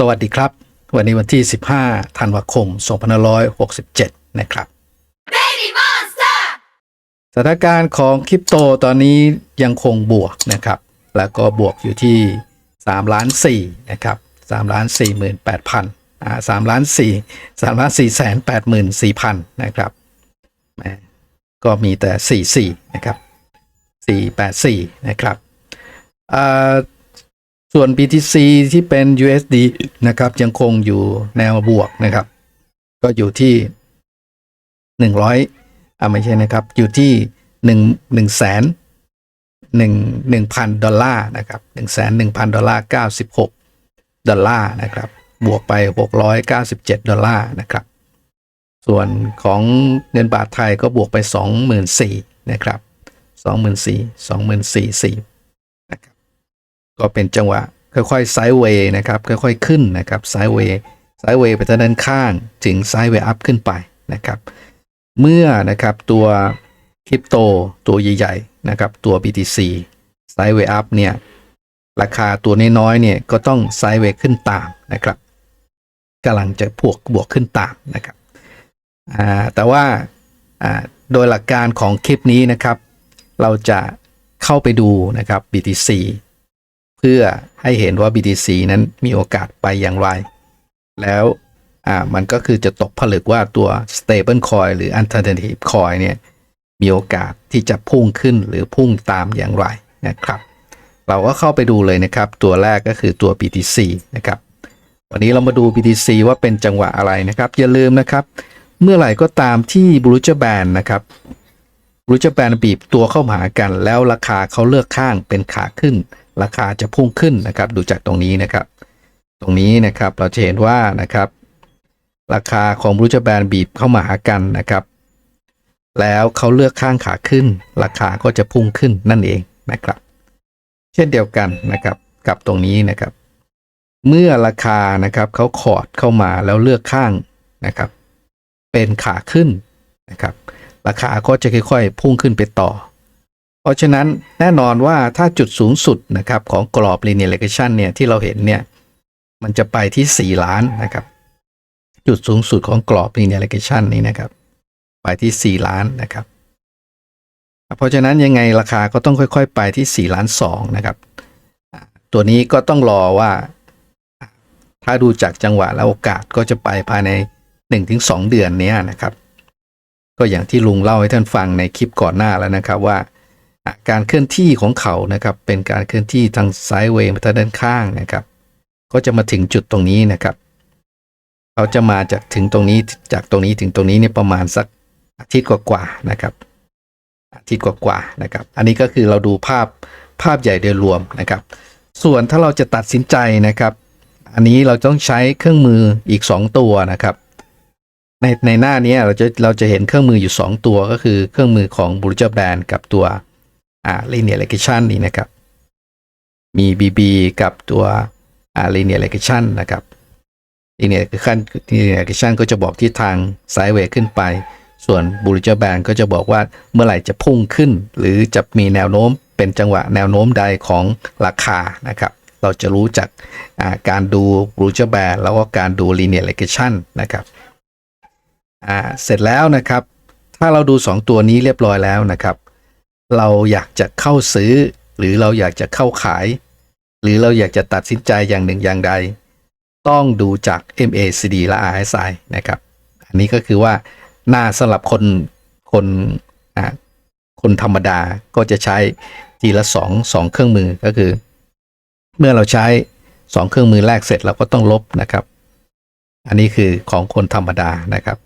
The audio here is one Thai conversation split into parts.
สวัสดีครับ วันนี้วันที่ 15 ธันวาคม 2567 นะครับ Baby Monster! สถานการณ์ของคริปโตตอนนี้ยังคงบวกนะครับ แล้วก็บวกอยู่ที่3ล้าน4นะครับ3ล้าน4 8 0 0 0อ่า3ล้าน4 3ล้าน4แสน8 4 0 0 0นะครับแหมก็มีแต่ 44 นะครับ 484 นะครับอ่า ส่วน BTC ที่เป็น USD นะครับ ยังคงอยู่แนวบวกนะครับ ก็อยู่ที่100อ่าไม่ใช่นะครับ อยู่ที่หนึ่งหนึ่งแสนหนึ่งหนึ่งพันดอลลาร์นะครับหนึ่งแสนหนึ่งพันดอลลาร์เก้าสิบหกดอลลาร์นะครับ บวกไปหกร้อยเก้าสิบเจ็ดดอลลาร์นะครับ ส่วนของเงินบาทไทยก็บวกไปสองหมื่นสี่นะครับสองหมื่นสี่สองหมื่นสี่สี่ ก็เป็นจังหวะค่อยๆไซด์เวย์นะครับค่อยๆขึ้นนะครับไซด์เวย์ไซด์เวย์ไปทางด้านข้างถึงไซด์เวย์อัพขึ้นไปนะครับเมื่อนะครับตัวคริปโตตัวใหญ่ๆนะครับตัว BTC ไซด์เวย์อัพเนี่ยราคาตัวน้อยๆเนี่ยก็ต้องไซด์เวย์ขึ้นตามนะครับกำลังจะพวกบวกขึ้นตามนะครับแต่ว่าโดยหลักการของคลิปนี้นะครับ เราจะเข้าไปดูนะครับ BTC พื่อให้เห็นว่า BTC นั้นมีโอกาสไปอย่างไร แล้วอ่ามันก็คือจะตกผลึกว่าตัว stable coin หรือ alternative coin เนี่ยมีโอกาสที่จะพุ่งขึ้นหรือพุ่งตามอย่างไรนะครับ เราก็เข้าไปดูเลยนะครับ ตัวแรกก็คือตัว BTC นะครับวันนี้เรามาดู BTC ว่าเป็นจังหวะอะไรนะครับ อย่าลืมนะครับ เมื่อไหร่ก็ตามที่บรูจแบนนะครับบรูจแบนบีบตัวเข้ามาหากัน แล้วราคาเขาเลือกข้างเป็นขาขึ้น ราคาจะพุ่งขึ้นนะครับ ดูจากตรงนี้นะครับ ตรงนี้นะครับเราจะเห็นว่านะครับ ราคาของบรูจแบนบีบเข้ามาหากันนะครับ แล้วเขาเลือกข้างขาขึ้น ราคาก็จะพุ่งขึ้นนั่นเองนะครับ เช่นเดียวกันนะครับกับตรงนี้นะครับ เมื่อราคานะครับเขาขอดเข้ามาแล้วเลือกข้างนะครับ เป็นขาขึ้นนะครับ ราคาก็จะค่อยๆ พุ่งขึ้นไปต่อ เพราะฉะนั้นแน่นอนว่าถ้าจุดสูงสุดนะครับของกรอบ linear regression เนี่ยที่เราเห็นเนี่ยมันจะไปที่ 4 ล้านนะครับ จุดสูงสุดของกรอบ linear regression นี้นะครับ ไปที่ 4 ล้านนะครับ เพราะฉะนั้นยังไงราคาก็ต้องค่อย ๆ ไปที่ 4 ล้าน2นะครับ ตัวนี้ก็ต้องรอว่า ถ้าดูจากจังหวะและโอกาสก็จะไปภายใน 1-2 เดือนนี้นะครับ ก็อย่างที่ลุงเล่าให้ท่านฟังในคลิปก่อนหน้าแล้วนะครับว่า การเคลื่อนที่ของเขานะครับ เป็นการเคลื่อนที่ทางไซด์เวย์มาทางด้านข้างนะครับ ก็จะมาถึงจุดตรงนี้นะครับ เขาจะมาจากถึงตรงนี้จากตรงนี้ถึงตรงนี้เนี่ยประมาณสักอาทิตย์กว่าๆนะครับ อาทิตย์กว่าๆนะครับ อันนี้ก็คือเราดูภาพภาพใหญ่โดยรวมนะครับ ส่วนถ้าเราจะตัดสินใจนะครับ อันนี้เราต้องใช้เครื่องมืออีก 2 ตัวนะครับ ในในหน้านี้เราจะเราจะเห็นเครื่องมืออยู่ 2 ตัวก็คือเครื่องมือของ b r u g e r Band กับตัว อ่า Linear Regression นี่นะครับ มี BB กับตัวอ่า Linear Regression นะครับ Linear Regression Linear Regression ก็จะบอกทิศทาง Sideway ขึ้นไป ส่วน b r u g e r Band ก็จะบอกว่าเมื่อไหร่จะพุ่งขึ้น หรือจะมีแนวโน้มเป็นจังหวะแนวโน้มใดของราคานะครับ เราจะรู้จากอ่าการดู b r u g e r Band แล้วก็การดู Linear Regression นะครับอ่าเสร็จแล้วนะครับ ถ้าเราดู 2 ตัวนี้เรียบร้อยแล้วนะครับ เราอยากจะเข้าซื้อ หรือเราอยากจะเข้าขาย หรือเราอยากจะตัดสินใจอย่างหนึ่งอย่างใด ต้องดูจาก MACD และ RSI นะครับ อันนี้ก็คือว่าหน้าสำหรับคนคนคนธรรมดาก็จะใช้ทีละสองสองเครื่องมือก็คือ เมื่อเราใช้สองเครื่องมือแรกเสร็จเราก็ต้องลบนะครับ อันนี้คือของคนธรรมดานะครับ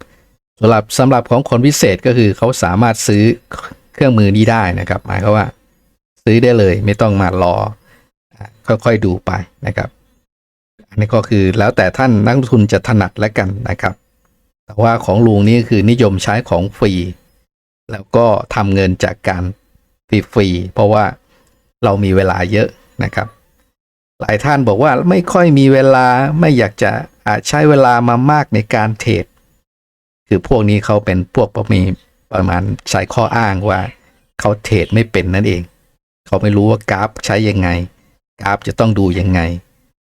สำหรับสำหรับของคนพิเศษก็คือเขาสามารถซื้อ เครื่องมือนี้ได้นะครับหมายความว่า ซื้อได้เลยไม่ต้องมารอ ค่อยๆดูไปนะครับ อันนี้ก็คือแล้วแต่ท่านนักลงทุนจะถนัดแล้วกันนะครับ แต่ว่าของลุงนี่คือนิยมใช้ของฟรี แล้วก็ทำเงินจากการฟรีๆเพราะว่าเรามีเวลาเยอะนะครับ หลายท่านบอกว่าไม่ค่อยมีเวลาไม่อยากจะอาจใช้เวลามามากในการเทรดคือพวกนี้เขาเป็นพวกประมี ประมาณใช้ข้ออ้างว่า เขาเทรดไม่เป็นนั่นเอง เขาไม่รู้ว่ากราฟใช้ยังไง กราฟจะต้องดูยังไง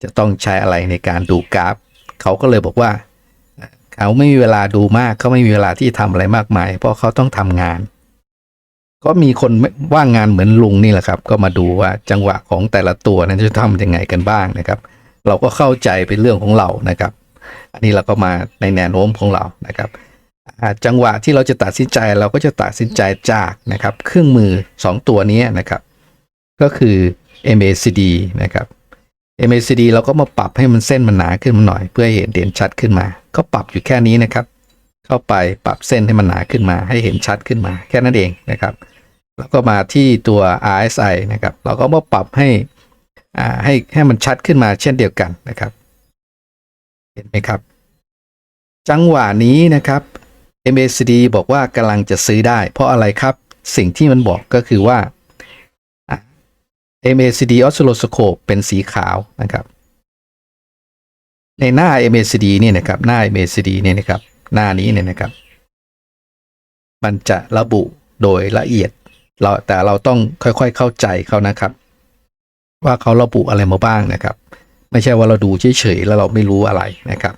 จะต้องใช้อะไรในการดูกราฟ เขาก็เลยบอกว่า เขาไม่มีเวลาดูมากเขาไม่มีเวลาที่ทำอะไรมากมาย เพราะเขาต้องทำงาน ก็มีคนว่างงานเหมือนลุงนี่แหละครับ ก็มาดูว่าจังหวะของแต่ละตัวนั้นจะทำยังไงกันบ้างนะครับ เราก็เข้าใจเป็นเรื่องของเรานะครับ อันนี้เราก็มาในแนวโน้มของเรานะครับ จังหวะที่เราจะตัดสินใจเราก็จะตัดสินใจจากนะครับเครื่องมือ 2 ตัวนี้นะครับ ก็คือ MACD นะครับ MACD เราก็มาปรับให้มันเส้นมันหนาขึ้นมาหน่อย เพื่อหเห็นเด่นชัดขึ้นมา ก็ปรับอยู่แค่นี้นะครับ เข้าไปปรับเส้นให้มันหนาขึ้นมา ให้เห็นชัดขึ้นมา แค่นั้นเองนะครับ แล้วก็มาที่ตัว RSI นะครับ เราก็มาปรับให้อ่าให้ให้มันชัดขึ้นมาเช่นเดียวกันนะครับ เห็นไหมครับ จังหวะนี้นะครับ MACD บอกว่ากำลังจะซื้อได้ เพราะอะไรครับ สิ่งที่มันบอกก็คือว่า MACD oscilloscope เป็นสีขาวนะครับ ในหน้า MACD เนี่ยนะครับ หน้า MACD เนี่ยนะครับ หน้านี้เนี่ยนะครับ มันจะระบุโดยละเอียด เราแต่เราต้องค่อยๆเข้าใจเขานะครับ ว่าเขาระบุอะไรมาบ้างนะครับ ไม่ใช่ว่าเราดูเฉยๆแล้วเราไม่รู้อะไรนะครับ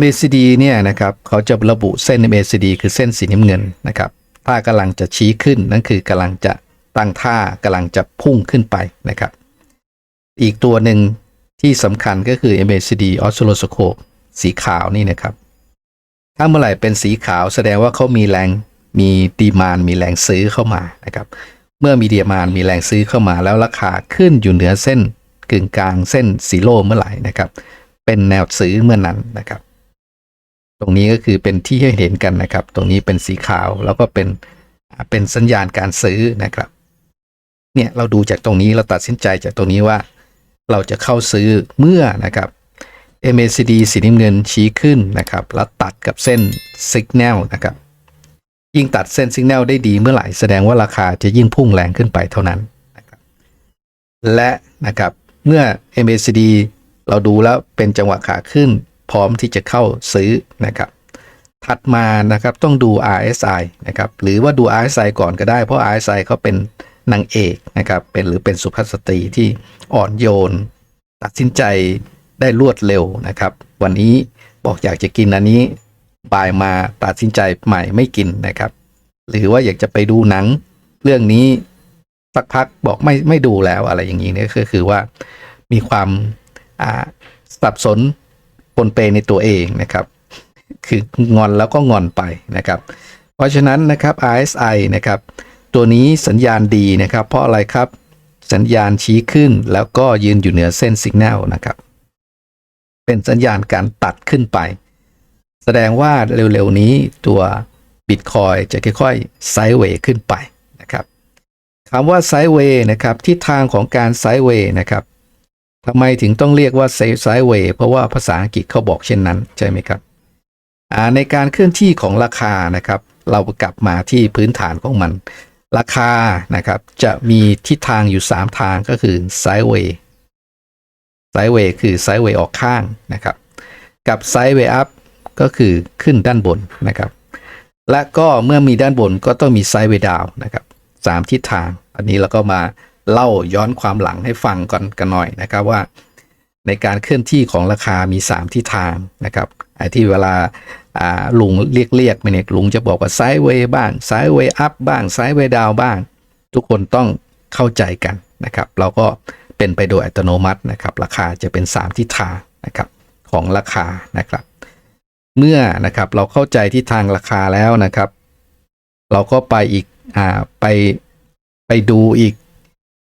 MACD เนี่ยนะครับเขาจะระบุเส้น MACD คือเส้นสีน้ำเงินนะครับถ้ากำลังจะชี้ขึ้นนั่นคือกำลังจะตั้งท่ากำลังจะพุ่งขึ้นไปนะครับ อีกตัวหนึ่งที่สำคัญก็คือ MACD oscilloscope สีขาวนี่นะครับ ถ้าเมื่อไหร่เป็นสีขาวแสดงว่าเขามีแรงมีดีมานมีแรงซื้อเข้ามานะครับ เมื่อมีดีมานมีแรงซื้อเข้ามาแล้วราคาขึ้นอยู่เหนือเส้นกึ่งกลางเส้นสีโลเมื่อไหร่นะครับ เป็นแนวซื้อเมื่อนั้นนะครับ ตรงนี้ก็คือเป็นที่ให้เห็นกันนะครับ ตรงนี้เป็นสีขาวแล้วก็เป็นเป็นสัญญาณการซื้อนะครับ เนี่ยเราดูจากตรงนี้เราตัดสินใจจากตรงนี้ว่า เราจะเข้าซื้อเมื่อนะครับ MACD สีน้ำเงินชี้ขึ้นนะครับ แล้วตัดกับเส้น Signal นะครับ ยิ่งตัดเส้น Signal ได้ดีเมื่อไหร่แสดงว่าราคาจะยิ่งพุ่งแรงขึ้นไปเท่านั้นนะครับ และนะครับเมื่อ MACD เราดูแล้วเป็นจังหวะขาขึ้น พร้อมที่จะเข้าซื้อนะครับ ถัดมานะครับต้องดู RSI นะครับหรือว่าดู RSI ก่อนก็ได้เพราะ RSI เขาเป็นนางเอกนะครับเป็นหรือเป็นสุภาพสตรีที่อ่อนโยน ตัดสินใจได้รวดเร็วนะครับ วันนี้บอกอยากจะกินอันนี้บ่ายมาตัดสินใจใหม่ไม่กินนะครับ หรือว่าอยากจะไปดูหนังเรื่องนี้สักพักบอกไม่ไม่ดูแล้วอะไรอย่างนี้เนี่ยก็คือว่ามีความอับสน ปนเปในตัวเองนะครับ คืองอนแล้วก็งอนไปนะครับ เพราะฉะนั้นนะครับ RSI นะครับ ตัวนี้สัญญาณดีนะครับ เพราะอะไรครับสัญญาณชี้ขึ้นแล้วก็ยืนอยู่เหนือเส้นสัญญาณนะครับ เป็นสัญญาณการตัดขึ้นไป แสดงว่าเร็วๆนี้ตัว Bitcoin จะค่อยๆไซด์เวย์ขึ้นไปนะครับคำว่าไซด์เวย์นะครับทิศทางของการไซด์เวย์นะครับ ทำไมถึงต้องเรียกว่าไซด์เวย์เพราะว่าภาษาอังกฤษเขาบอกเช่นนั้นใช่ไหมครับในการเคลื่อนที่ของราคานะครับ เรากลับมาที่พื้นฐานของมัน ราคานะครับจะมีทิศทางอยู่ 3 ทางก็คือไซด์เวย์ไซด์เวย์คือไซด์เวย์ออกข้างนะครับ กับไซด์เวย์อัพก็คือขึ้นด้านบนนะครับ และก็เมื่อมีด้านบนก็ต้องมีไซด์เวย์ดาวนะครับสามทิศทาง อันนี้เราก็มา เล่าย้อนความหลังให้ฟังก่อนกันหน่อยนะครับว่า ในการเคลื่อนที่ของราคามี 3 ทิศทางนะครับไอ้ที่เวลาลุงเรียกเรียกไปเนี่ยลุงจะบอกว่าไซด์เวย์บ้างไซด์เวย์อัพบ้างไซด์เวย์ดาวบ้าง ทุกคนต้องเข้าใจกันนะครับ เราก็เป็นไปโดยอัตโนมัตินะครับ ราคาจะเป็น 3 ทิศทางนะครับของราคานะครับ เมื่อนะครับเราเข้าใจทิศทางราคาแล้วนะครับ เราก็ไปอีกอ่าไปไปดูอีก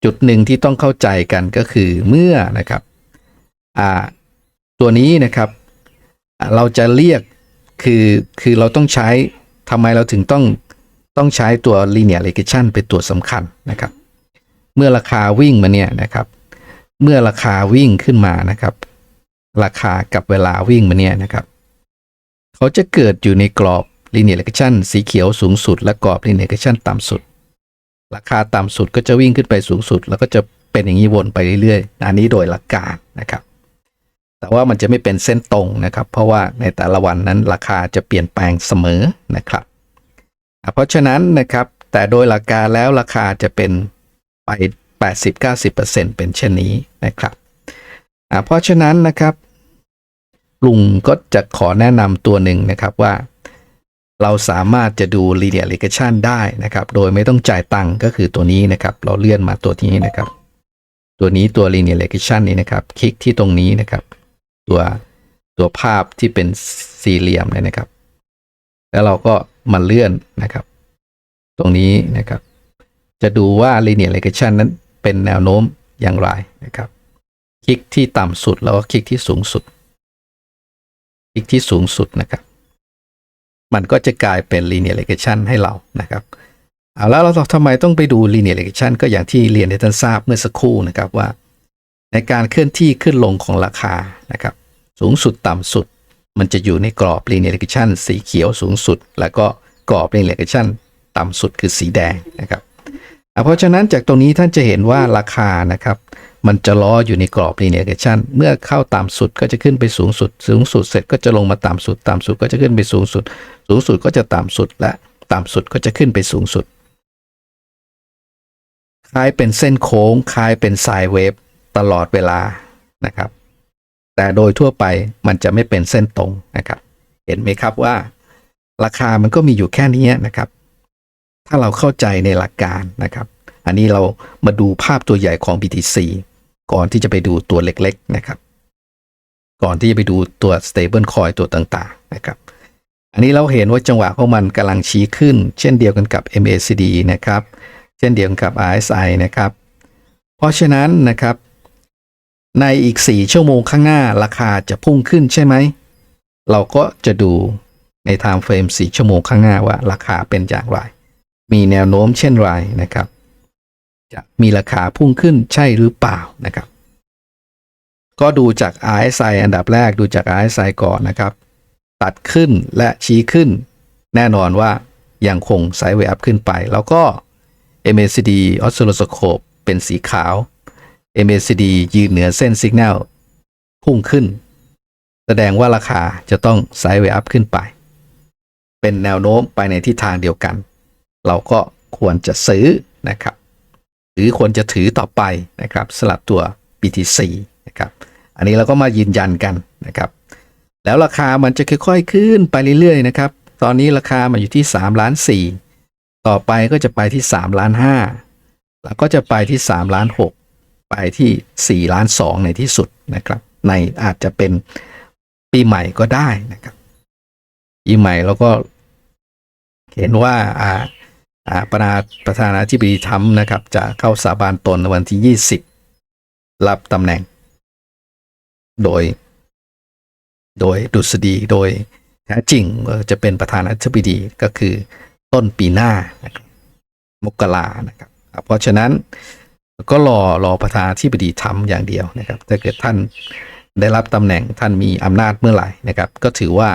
จุดหนึ่งที่ต้องเข้าใจกันก็คือเมื่อนะครับตัวนี้นะครับ เราจะเรียกคือคือเราต้องใช้ทำไมเราถึงต้องต้องใช้ตัว linear regression เป็นตัวสำคัญนะครับ เมื่อราคาวิ่งมาเนี่ยนะครับ เมื่อราคาวิ่งขึ้นมานะครับ ราคากับเวลาวิ่งมาเนี่ยนะครับ เขาจะเกิดอยู่ในกรอบ linear regression สีเขียวสูงสุด และกรอบ linear regression ต่ำสุด ราคาต่ำสุดก็จะวิ่งขึ้นไปสูงสุด แล้วก็จะเป็นอย่างนี้วนไปเรื่อยๆ อันนี้โดยหลักการนะครับ แต่ว่ามันจะไม่เป็นเส้นตรงนะครับ เพราะว่าในแต่ละวันนั้นราคาจะเปลี่ยนแปลงเสมอนะครับ เพราะฉะนั้นนะครับแต่โดยหลักการแล้วราคาจะเป็นไป 80-90%เป็นเช่นนี้นะครับเพราะฉะนั้นนะครับลุงก็จะขอแนะนำตัวหนึ่งนะครับว่า เราสามารถจะดู linear regression ได้นะครับ โดยไม่ต้องจ่ายตังค์ก็คือตัวนี้นะครับ เราเลื่อนมาตัวนี้นะครับ ตัวนี้ตัว linear regression นี้นะครับ คลิกที่ตรงนี้นะครับ ตัวตัวภาพที่เป็นสี่เหลี่ยมเลยนะครับ แล้วเราก็มาเลื่อนนะครับ ตรงนี้นะครับ จะดูว่า linear regression นั้นเป็นแนวโน้มอย่างไรนะครับ คลิกที่ต่ำสุดแล้วก็คลิกที่สูงสุด คลิกที่สูงสุดนะครับ มันก็จะกลายเป็น linear regression ให้เรานะครับเอาแล้วเราทำไมต้องไปดู linear regression ก็อย่างที่เรียนให้ท่านทราบเมื่อสักครู่นะครับว่า ในการเคลื่อนที่ขึ้นลงของราคานะครับสูงสุดต่ำสุด มันจะอยู่ในกรอบ linear regression สีเขียวสูงสุด แล้วก็กรอบ linear regression ต่ำสุดคือสีแดงนะครับเพราะฉะนั้นจากตรงนี้ท่านจะเห็นว่าราคานะครับ มันจะล้ออยู่ในกรอบ linear regression เมื่อเข้าต่ำสุดก็จะขึ้นไปสูงสุด สูงสุดเสร็จก็จะลงมาต่ำสุด ต่ำสุดก็จะขึ้นไปสูงสุด สูงสุดก็จะต่ำสุดและต่ำสุดก็จะขึ้นไปสูงสุด คล้ายเป็นเส้นโค้ง คล้ายเป็นไซด์เวฟตลอดเวลานะครับ แต่โดยทั่วไปมันจะไม่เป็นเส้นตรงนะครับ เห็นไหมครับว่า ราคามันก็มีอยู่แค่นี้นะครับ ถ้าเราเข้าใจในหลักการนะครับ อันนี้เรามาดูภาพตัวใหญ่ของ BTC ก่อนที่จะไปดูตัวเล็กๆนะครับ ก่อนที่จะไปดูตัว stable coin ตัวต่างๆนะครับ อันนี้เราเห็นว่าจังหวะของมันกำลังชี้ขึ้น เช่นเดียวกันกับ MACD นะครับ เช่นเดียวกันกับ RSI นะครับ เพราะฉะนั้นนะครับ ในอีก 4 ชั่วโมงข้างหน้าราคาจะพุ่งขึ้นใช่ไหม เราก็จะดูใน time frame 4 ชั่วโมงข้างหน้าว่าราคาเป็นอย่างไร มีแนวโน้มเช่นไรนะครับ จะมีราคาพุ่งขึ้นใช่หรือเปล่านะครับ ก็ดูจาก RSI อันดับแรกดูจาก RSI ก่อนนะครับ ตัดขึ้นและชี้ขึ้น แน่นอนว่ายังคงไซด์เวย์อัพขึ้นไป แล้วก็ MACD oscilloscope เป็นสีขาว MACD ยืนเหนือเส้นสัญญาณพุ่งขึ้น แสดงว่าราคาจะต้องไซด์เวย์อัพขึ้นไป เป็นแนวโน้มไปในทิศทางเดียวกัน เราก็ควรจะซื้อนะครับ หรือควรจะถือต่อไปนะครับสลับตัว BTC นะครับอันนี้เราก็มายืนยันกันนะครับ แล้วราคามันจะค่อยๆขึ้นไปเรื่อยๆนะครับ ตอนนี้ราคามันอยู่ที่3ล้าน4ต่อไปก็จะไปที่3ล้าน5แล้วก็จะไปที่3ล้าน6ไปที่4ล้าน2ในที่สุดนะครับ ในอาจจะเป็นปีใหม่ก็ได้นะครับปีใหม่แล้วก็เห็นว่าอ่า ประธาประธานาธิบดีทรัมป์นะครับ จะเข้าสาบานตนในวันที่ 20 รับตำแหน่ง โดย โดยดุษฎีโดยแท้จริงจะเป็นประธานาธิบดีก็คือต้นปีหน้านะครับมกรานะครับ เพราะฉะนั้นก็รอรอประธานาธิบดีทำอย่างเดียวนะครับถ้าเกิดท่านได้รับตำแหน่งท่านมีอำนาจเมื่อไหร่นะครับ ก็ถือว่า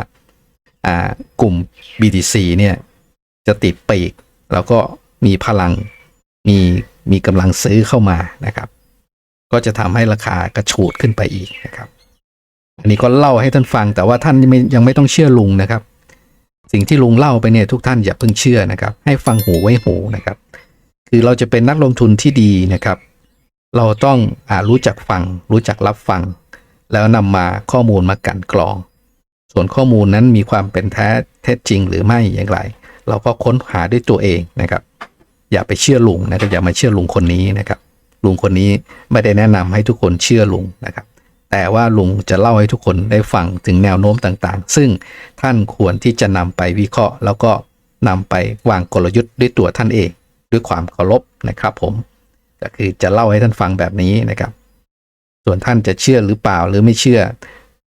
อ่ากลุ่ม BTC เนี่ยจะติดปีก แล้วก็มีพลังมีมีกำลังซื้อเข้ามานะครับ ก็จะทำให้ราคากระฉูดขึ้นไปอีกนะครับ อันนี้ก็เล่าให้ท่านฟังแต่ว่าท่านยังไม่ต้องเชื่อลุงนะครับ สิ่งที่ลุงเล่าไปเนี่ยทุกท่านอย่าเพิ่งเชื่อนะครับ ให้ฟังหูไว้หูนะครับ คือเราจะเป็นนักลงทุนที่ดีนะครับ เราต้องอารู้จักฟัง รู้จักรับฟัง แล้วนำมาข้อมูลมากันกรอง ส่วนข้อมูลนั้นมีความเป็นแท้เท็จจริงหรือไม่อย่างไร เราก็ค้นหาด้วยตัวเองนะครับ อย่าไปเชื่อลุงนะครับอย่ามาเชื่อลุงคนนี้นะครับ ลุงคนนี้ไม่ได้แนะนำให้ทุกคนเชื่อลุงนะครับ แต่ว่าลุงจะเล่าให้ทุกคนได้ฟังถึงแนวโน้มต่างๆ ซึ่งท่านควรที่จะนำไปวิเคราะห์ แล้วก็นำไปวางกลยุทธ์ด้วยตัวท่านเอง ด้วยความเคารพนะครับ ผมก็คือจะเล่าให้ท่านฟังแบบนี้นะครับ ส่วนท่านจะเชื่อหรือเปล่าหรือไม่เชื่อ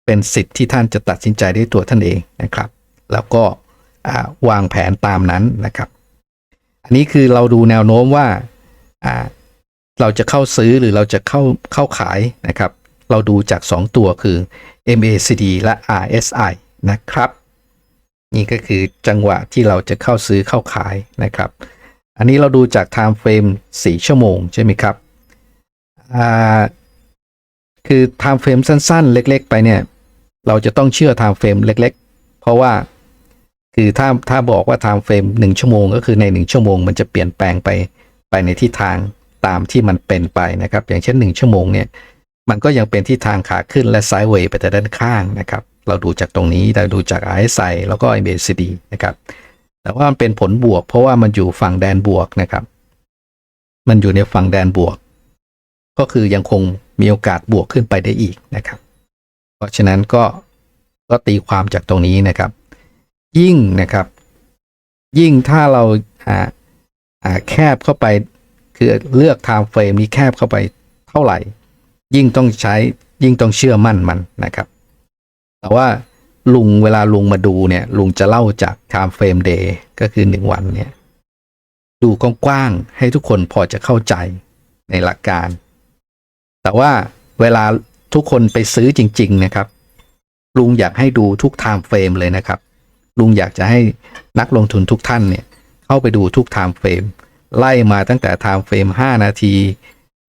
เป็นสิทธิ์ที่ท่านจะตัดสินใจด้วยตัวท่านเองนะครับ แล้วก็ วางแผนตามนั้นนะครับ อันนี้คือเราดูแนวโน้มว่าเราจะเข้าซื้อหรือเราจะเข้าเข้าขายนะครับ เราดูจาก 2 ตัวคือ MACD และ RSI นะครับ นี่ก็คือจังหวะที่เราจะเข้าซื้อเข้าขายนะครับ อันนี้เราดูจาก time frame 4 ชั่วโมงใช่ไหมครับคือ time frame สั้น ๆ เล็ก ๆ ไปเนี่ย เราจะต้องเชื่อ time frame เล็ก ๆ เพราะว่า คือถ้าถ้าบอกว่า time frame 1ชั่วโมง ก็คือใน 1 ชั่วโมง มันจะเปลี่ยนแปลงไปไปในทิศทางตามที่มันเป็นไปนะครับ อย่างเช่น 1 ชั่วโมงเนี่ยมันก็ยังเป็นทิศทางขาขึ้นและไซด์เวย์ไปแต่ด้านข้างนะครับ เราดูจากตรงนี้เราดูจาก RSI แล้วก็ MACD นะครับ แต่ว่ามันเป็นผลบวก เพราะว่ามันอยู่ฝั่งแดนบวกนะครับ มันอยู่ในฝั่งแดนบวก ก็คือยังคงมีโอกาสบวกขึ้นไปได้อีกนะครับ เพราะฉะนั้นก็ก็ตีความจากตรงนี้นะครับ ยิ่งนะครับ ยิ่งถ้าเราอ่าอ่าแคบเข้าไป คือเลือก time frame นี้แคบเข้าไปเท่าไหร่ ยิ่งต้องใช้ยิ่งต้องเชื่อมั่นมันนะครับ แต่ว่าลุงเวลาลุงมาดูเนี่ย ลุงจะเล่าจาก time frame day ก็คือหนึ่งวันเนี่ย ดูกว้างๆให้ทุกคนพอจะเข้าใจในหลักการ แต่ว่าเวลาทุกคนไปซื้อจริง ๆ นะครับ ลุงอยากให้ดูทุก time frame เลยนะครับ ลุงอยากจะให้นักลงทุนทุกท่านเนี่ยเข้าไปดูทุก time frame ไล่มาตั้งแต่ time frame 5นาที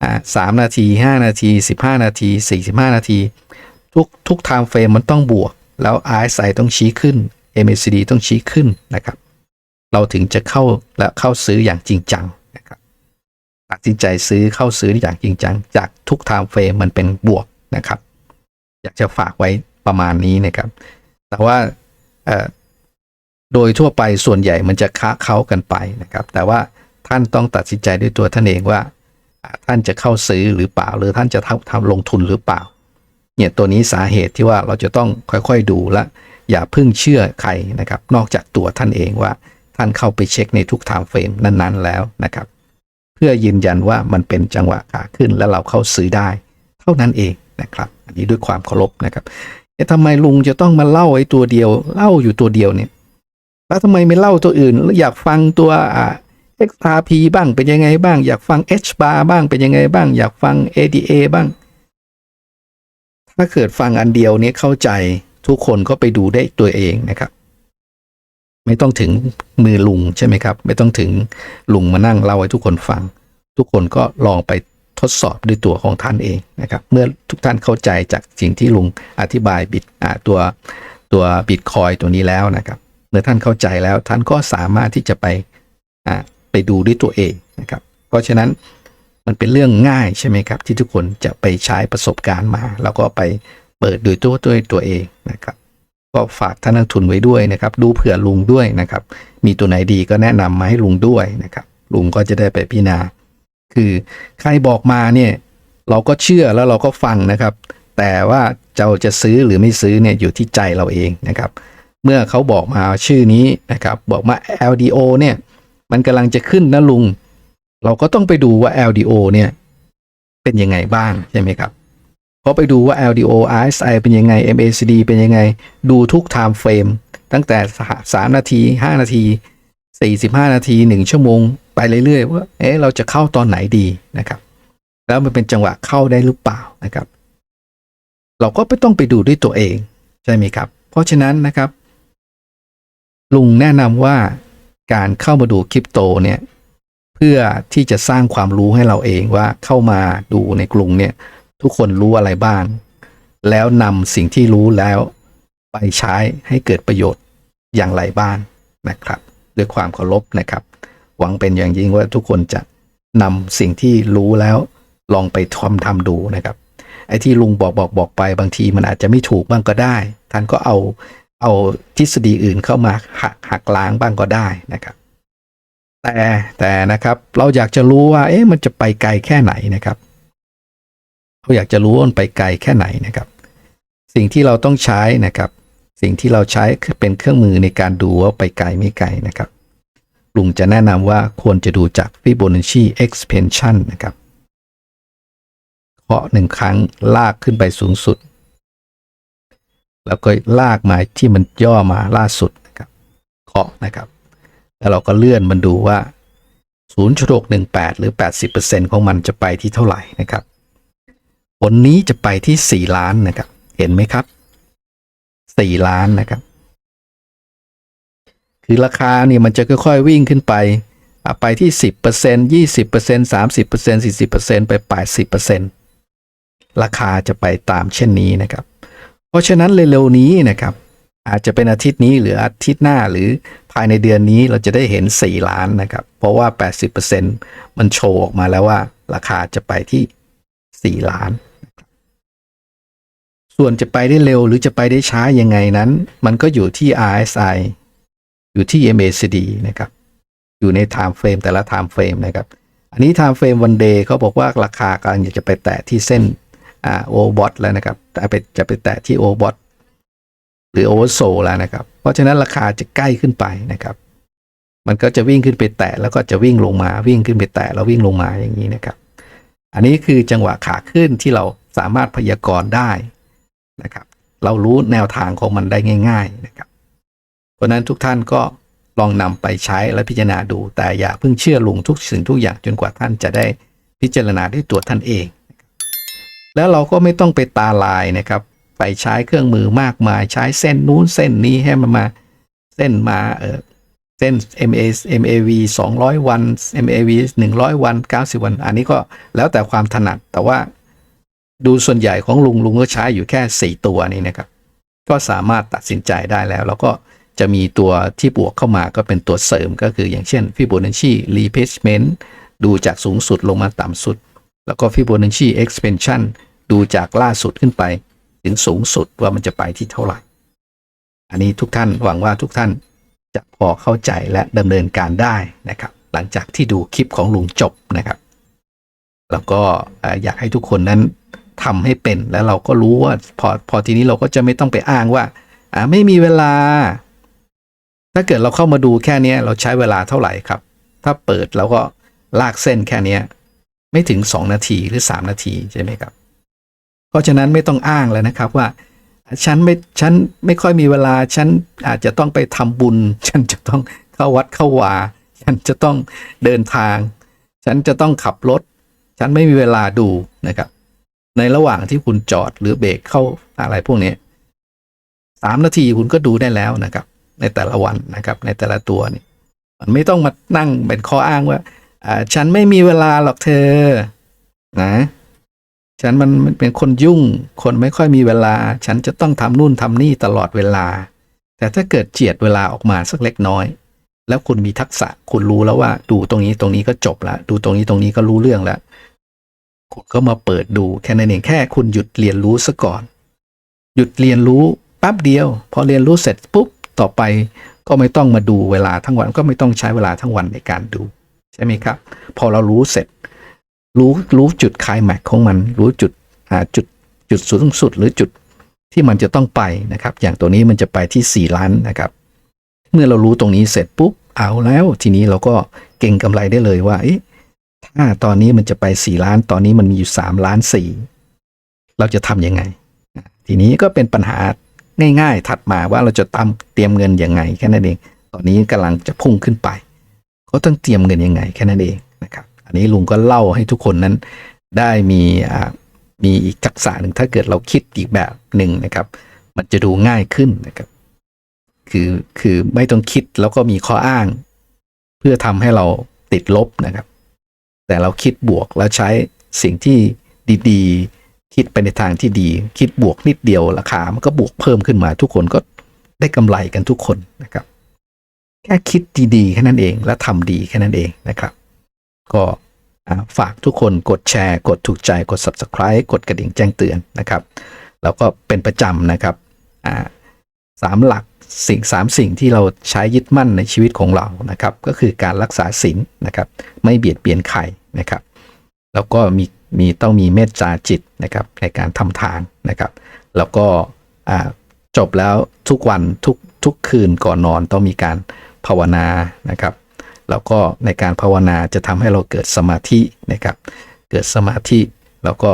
อ่าสามนาที 5 นาที 15 นาที 45 นาที ทุกทุก time frame มันต้องบวก แล้ว RSI ต้องชี้ขึ้น MACD ต้องชี้ขึ้นนะครับ เราถึงจะเข้าและเข้าซื้ออย่างจริงจังนะครับตัดสินใจซื้อเข้าซื้ออย่างจริงจัง จากทุก time frame มันเป็นบวกนะครับ อยากจะฝากไว้ประมาณนี้นะครับ แต่ว่าเอ่อ โดยทั่วไปส่วนใหญ่มันจะค้าเขากันไปนะครับ แต่ว่าท่านต้องตัดสินใจด้วยตัวท่านเองว่า ท่านจะเข้าซื้อหรือเปล่า หรือท่านจะทำทำลงทุนหรือเปล่า เนี่ยตัวนี้สาเหตุที่ว่าเราจะต้องค่อยๆดูและอย่าพึ่งเชื่อใครนะครับ นอกจากตัวท่านเองว่าท่านเข้าไปเช็คในทุก time frame นั้นๆ แล้วนะครับ เพื่อยืนยันว่ามันเป็นจังหวะขาขึ้นและเราเข้าซื้อได้ เท่านั้นเองนะครับ อันนี้ด้วยความเคารพนะครับทำไมลุงจะต้องมาเล่าไอ้ตัวเดียว เล่าอยู่ตัวเดียวเนี่ย แล้วทำไมไม่เล่าตัวอื่น อยากฟังตัวอ่า XRP บ้างเป็นยังไงบ้าง อยากฟัง H bar บ้างเป็นยังไงบ้าง อยากฟัง ADA บ้าง ถ้าเกิดฟังอันเดียวนี้เข้าใจทุกคนก็ไปดูได้ตัวเองนะครับ ไม่ต้องถึงมือลุงใช่ไหมครับ ไม่ต้องถึงลุงมานั่งเล่าให้ทุกคนฟัง ทุกคนก็ลองไปทดสอบด้วยตัวของท่านเองนะครับ เมื่อทุกท่านเข้าใจจากสิ่งที่ลุงอธิบายบิตตัวตัวบิตคอยตัวนี้แล้วนะครับ เมื่อท่านเข้าใจแล้วท่านก็สามารถที่จะไปไปดูด้วยตัวเองนะครับ เพราะฉะนั้นมันเป็นเรื่องง่ายใช่ไหมครับ ที่ทุกคนจะไปใช้ประสบการณ์มา แล้วก็ไปเปิดโดยตัวด้วยตัวเองนะครับ ก็ฝากท่านนักทุนไว้ด้วยนะครับ ดูเผื่อลุงด้วยนะครับ มีตัวไหนดีก็แนะนำมาให้ลุงด้วยนะครับ ลุงก็จะได้ไปพิจารณา คือใครบอกมาเนี่ยเราก็เชื่อแล้วเราก็ฟังนะครับ แต่ว่าเราจะซื้อหรือไม่ซื้อเนี่ยอยู่ที่ใจเราเองนะครับ เมื่อเขาบอกมาชื่อนี้นะครับ บอกมา LDO เนี่ย มันกำลังจะขึ้นนะลุง เราก็ต้องไปดูว่า LDO เนี่ย เป็นยังไงบ้างใช่ไหมครับพอไปดูว่า LDO RSI เป็นยังไง MACD เป็นยังไง ดูทุก time frame ตั้งแต่ 3 นาที 5 นาที 45 นาที 1 ชั่วโมง ไปเรื่อยๆว่าเอ๊ะเราจะเข้าตอนไหนดีนะครับ แล้วมันเป็นจังหวะเข้าได้หรือเปล่านะครับ เราก็ไม่ต้องไปดูด้วยตัวเอง ใช่ไหมครับ เพราะฉะนั้นนะครับ ลุงแนะนำว่าการเข้ามาดูคริปโตเนี่ยเพื่อที่จะสร้างความรู้ให้เราเองว่าเข้ามาดูในกลุ่มเนี่ยทุกคนรู้อะไรบ้าง แล้วนำสิ่งที่รู้แล้วไปใช้ให้เกิดประโยชน์อย่างไรบ้างนะครับ ด้วยความเคารพนะครับ หวังเป็นอย่างยิ่งว่าทุกคนจะนำสิ่งที่รู้แล้วลองไปทำทำดูนะครับไอ้ที่ลุงบอกบอกบอกไปบางทีมันอาจจะไม่ถูกบ้างก็ได้ ท่านก็เอา เอาทฤษฎีอื่นเข้ามาหักหักล้างบ้างก็ได้นะครับ แต่แต่นะครับเราอยากจะรู้ว่า เอ๊ะมันจะไปไกลแค่ไหนนะครับ เราอยากจะรู้ว่ามันไปไกลแค่ไหนนะครับ สิ่งที่เราต้องใช้นะครับ สิ่งที่เราใช้เป็นเครื่องมือในการดูว่าไปไกลไม่ไกลนะครับลุงจะแนะนำว่าควรจะดูจาก Fibonacci expansion นะครับเคาะหนึ่งครั้งลากขึ้นไปสูงสุด แล้วก็ลากมาที่มันย่อมาล่าสุดนะครับเคาะนะครับ แล้วเราก็เลื่อนมันดูว่า 0.618 หรือ 80%ของมันจะไปที่เท่าไหร่นะครับผลนี้จะไปที่ 4 ล้านนะครับ เห็นไหมครับ 4 ล้านนะครับ คือราคาเนี่ยมันจะค่อยๆวิ่งขึ้นไปอะไปที่ 10% 20% 30% 40%ไป 80%ราคาจะไปตามเช่นนี้นะครับ เพราะฉะนั้นเร็วๆนี้นะครับอาจจะเป็นอาทิตย์นี้หรืออาทิตย์หน้าหรือภายในเดือนนี้เราจะได้เห็น 4 ล้านนะครับ เพราะว่า 80%มันโชว์ออกมาแล้วว่า ราคาจะไปที่ 4 ล้าน ส่วนจะไปได้เร็วหรือจะไปได้ช้ายังไงนั้น มันก็อยู่ที่ RSI อยู่ที่ MACD นะครับ อยู่ใน time frame แต่ละ time frame นะครับ อันนี้ time frame one day เขาบอกว่าราคากำลังจะไปแตะที่เส้น อ่า overbought แล้วนะครับจะไปจะไปแตะที่ overbought หรือ oversold แล้วนะครับ เพราะฉะนั้นราคาจะใกล้ขึ้นไปนะครับ มันก็จะวิ่งขึ้นไปแตะแล้วก็จะวิ่งลงมาวิ่งขึ้นไปแตะแล้ววิ่งลงมาอย่างนี้นะครับ อันนี้คือจังหวะขาขึ้นที่เราสามารถพยากรณ์ได้นะครับ เรารู้แนวทางของมันได้ง่าย ๆนะครับ เพราะฉะนั้นทุกท่านก็ลองนำไปใช้และพิจารณาดู แต่อย่าเพิ่งเชื่อลุงทุกสิ่งทุกอย่างจนกว่าท่านจะได้พิจารณาด้วยตัวท่านเอง แล้วเราก็ไม่ต้องไปตาลายนะครับไปใช้เครื่องมือมากมายใช้เส้นนู้นเส้นนี้ให้มันมาเส้นมาเออเส้น MA MAV 200 วัน MAV 100 วัน 90 วัน อันนี้ก็แล้วแต่ความถนัดแต่ว่าดูส่วนใหญ่ของลุงลุงก็ใช้อยู่แค่ 4 ตัวนี้นะครับ ก็สามารถตัดสินใจได้แล้ว แล้วก็จะมีตัวที่บวกเข้ามาก็เป็นตัวเสริมก็คืออย่างเช่น Fibonacci retracement ดูจากสูงสุดลงมาต่ำสุด แล้วก็ Fibonacci expansion ดูจากล่าสุดขึ้นไป ถึงสูงสุดว่ามันจะไปที่เท่าไหร่ อันนี้ทุกท่านหวังว่าทุกท่านจะพอเข้าใจและดำเนินการได้นะครับ หลังจากที่ดูคลิปของลุงจบนะครับ แล้วก็อยากให้ทุกคนนั้นทำให้เป็นแล้วเราก็รู้ว่าพอพอทีนี้เราก็จะไม่ต้องไปอ้างว่าอ่าไม่มีเวลา ถ้าเกิดเราเข้ามาดูแค่นี้เราใช้เวลาเท่าไหร่ครับ ถ้าเปิดแล้วก็ลากเส้นแค่นี้ ไม่ถึง 2 นาทีหรือ 3 นาทีใช่ไหมครับ เพราะฉะนั้นไม่ต้องอ้างแล้วนะครับว่าฉันไม่ฉันไม่ค่อยมีเวลาฉันอาจจะต้องไปทำบุญ ฉันจะต้องเข้าวัดเข้าวา ฉันจะต้องเดินทาง ฉันจะต้องขับรถ ฉันไม่มีเวลาดูนะครับ ในระหว่างที่คุณจอดหรือเบรกเข้าอะไรพวกนี้สามนาทีคุณก็ดูได้แล้วนะครับ ในแต่ละวันนะครับ ในแต่ละตัวนี่มันไม่ต้องมานั่งเป็นข้ออ้างว่า ฉันไม่มีเวลาหรอกเธอ นะ ฉันมันเป็นคนยุ่ง คนไม่ค่อยมีเวลา ฉันจะต้องทำนู่นทำนี่ตลอดเวลา แต่ถ้าเกิดเจียดเวลาออกมาสักเล็กน้อย แล้วคุณมีทักษะ คุณรู้แล้วว่า ดูตรงนี้ตรงนี้ก็จบละดูตรงนี้ตรงนี้ก็รู้เรื่องแล้วคุณก็มาเปิดดูแค่นั้นเองแค่คุณหยุดเรียนรู้ซะก่อน หยุดเรียนรู้แป๊บเดียว พอเรียนรู้เสร็จปุ๊บต่อไปก็ไม่ต้องมาดูเวลาทั้งวันก็ไม่ต้องใช้เวลาทั้งวันในการดู ใช่ไหมครับ พอเรารู้เสร็จ รู้รู้จุดคลายแม็กของมัน รู้จุดอ่าจุดจุดสูงสุดหรือจุดที่มันจะต้องไปนะครับ อย่างตัวนี้มันจะไปที่ 4 ล้านนะครับ เมื่อเรารู้ตรงนี้เสร็จปุ๊บเอาแล้ว ทีนี้เราก็เก่งกำไรได้เลยว่าถ้าตอนนี้มันจะไป 4 ล้าน ตอนนี้มันมีอยู่ 3 ล้าน 4 เราจะทำยังไง ทีนี้ก็เป็นปัญหาง่าย ๆ ถัดมาว่าเราจะตามเตรียมเงินยังไงแค่นั้นเอง ตอนนี้กำลังจะพุ่งขึ้นไป ก็ต้องเตรียมเงินยังไงแค่นั้นเองนะครับ อันนี้ลุงก็เล่าให้ทุกคนนั้นได้มีมีอีกทักษะหนึ่งถ้าเกิดเราคิดอีกแบบหนึ่งนะครับ มันจะดูง่ายขึ้นนะครับ คือคือไม่ต้องคิดแล้วก็มีข้ออ้าง เพื่อทำให้เราติดลบนะครับ แต่เราคิดบวกแล้วใช้สิ่งที่ดีๆ คิดไปในทางที่ดี คิดบวกนิดเดียวราคามันก็บวกเพิ่มขึ้นมา ทุกคนก็ได้กำไรกันทุกคนนะครับ แค่คิดดีๆแค่นั้นเอง และทำดีแค่นั้นเองนะครับ ก็ฝากทุกคนกดแชร์ กดถูกใจกด subscribe กดกระดิ่งแจ้งเตือนนะครับ แล้วก็เป็นประจำนะครับสามหลักสิ่งสามสิ่งที่เราใช้ยึดมั่นในชีวิตของเรานะครับ ก็คือการรักษาศีลนะครับ ไม่เบียดเบียนใครนะครับ แล้วก็มีมีต้องมีเมตตาจิตนะครับในการทำทานนะครับ แล้วก็จบแล้วทุกวันทุกทุกคืนก่อนนอนต้องมีการ ภาวนานะครับแล้วก็ในการภาวนาจะทำให้เราเกิดสมาธินะครับ เกิดสมาธิแล้วก็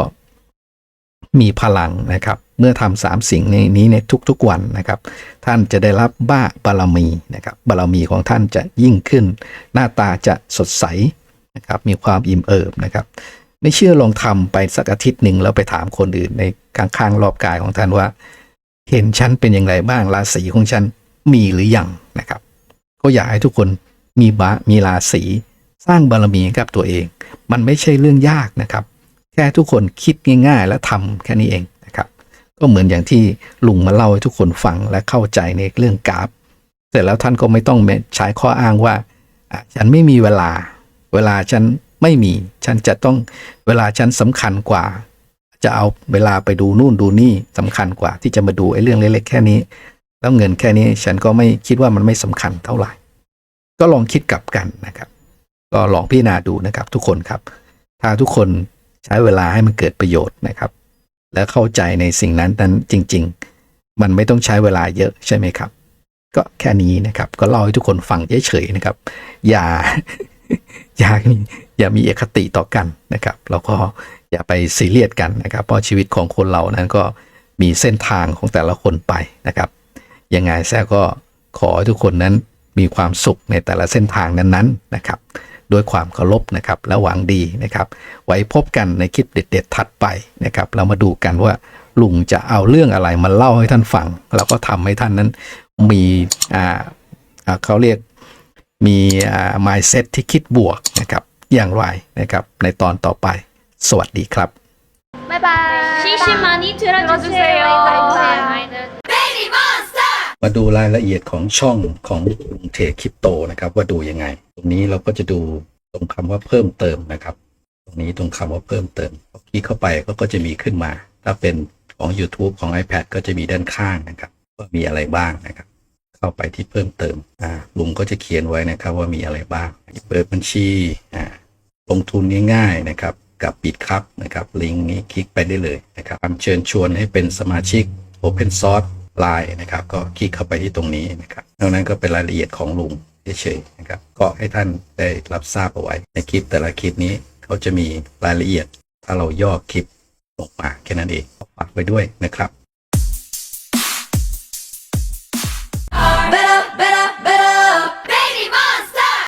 มีพลังนะครับ เมื่อทำสามสิ่งในนี้ในทุกๆวันนะครับ ท่านจะได้รับบ้าบารมีนะครับบารมีของท่านจะยิ่งขึ้น หน้าตาจะสดใสนะครับมีความอิ่มเอิบนะครับ ไม่เชื่อลองทำไปสักอาทิตย์หนึ่งแล้วไปถามคนอื่นในข้างๆรอบกายของท่านว่า เห็นฉันเป็นอย่างไรบ้างราศีของฉันมีหรือยังนะครับ ก็อยากให้ทุกคนมีบะมีราศีสร้างบารมีกับตัวเอง มันไม่ใช่เรื่องยากนะครับ แค่ทุกคนคิดง่าย ๆ และทำแค่นี้เองนะครับ ก็เหมือนอย่างที่ลุงมาเล่าให้ทุกคนฟังและเข้าใจในเรื่องกราฟ เสร็จแล้วท่านก็ไม่ต้องใช้ข้ออ้างว่า ฉันไม่มีเวลา เวลาฉันไม่มี ฉันจะต้องเวลาฉันสำคัญกว่า จะเอาเวลาไปดูนู่นดูนี่สำคัญกว่า ที่จะมาดูไอ้เรื่องเล็กๆแค่นี้ แล้วเงินแค่นี้ฉันก็ไม่คิดว่ามันไม่สำคัญเท่าไหร่ ก็ลองคิดกลับกันนะครับ ก็ลองพิจารณาดูนะครับ ทุกคนครับ ถ้าทุกคนใช้เวลาให้มันเกิดประโยชน์นะครับ และเข้าใจในสิ่งนั้นนั้นจริง ๆ มันไม่ต้องใช้เวลาเยอะใช่ไหมครับ ก็แค่นี้นะครับ ก็เล่าให้ทุกคนฟังเฉยๆนะครับ อย่าอย่ามีอย่ามีเอกคติต่อกันนะครับแล้วก็อย่าไปซีเรียสกันนะครับ เพราะชีวิตของคนเรานั้นก็มีเส้นทางของแต่ละคนไปนะครับ ยังไงแซ่ก็ขอให้ทุกคนนั้นมีความสุขในแต่ละเส้นทางนั้นๆนะครับด้วยความเคารพนะครับและหวังดีนะครับ ไว้พบกันในคลิปเด็ด ๆ ถัดไปนะครับเรามาดูกันว่าลุงจะเอาเรื่องอะไรมาเล่าให้ท่านฟัง แล้วก็ทำให้ท่านนั้นมีอ่าอ่าเขาเรียกมีอ่า mindset ที่คิดบวกนะครับอย่างไรนะครับในตอนต่อไป สวัสดีครับ 바이바이. 시시 많이 들어주세요. Baby Monster! มาดูรายละเอียดของช่องของลุงเทคริปโตนะครับ ว่าดูยังไง ตรงนี้เราก็จะดูตรงคำว่าเพิ่มเติมนะครับ ตรงนี้ตรงคำว่าเพิ่มเติมคลิกเข้าไปก็ก็จะมีขึ้นมา ถ้าเป็นของ YouTube ของ iPad ก็จะมีด้านข้างนะครับ ว่ามีอะไรบ้างนะครับ เข้าไปที่เพิ่มเติมอ่าลุงก็จะเขียนไว้นะครับว่ามีอะไรบ้างเปิดบัญชีอ่าลงทุนง่ายๆนะครับกับปิดครับนะครับลิงก์นี้คลิกไปได้เลยนะครับเชิญชวนให้เป็นสมาชิก Open Source ไลน์นะครับ ก็คลิกเข้าไปที่ตรงนี้นะครับนอกนั้นก็เป็นรายละเอียดของลุงเฉยๆนะครับ ก็ให้ท่านได้รับทราบเอาไว้ ในคลิปแต่ละคลิปนี้เขาจะมีรายละเอียด ถ้าเราย่อคลิปออกมาแค่นั้นเองฝากไว้ด้วยนะครับ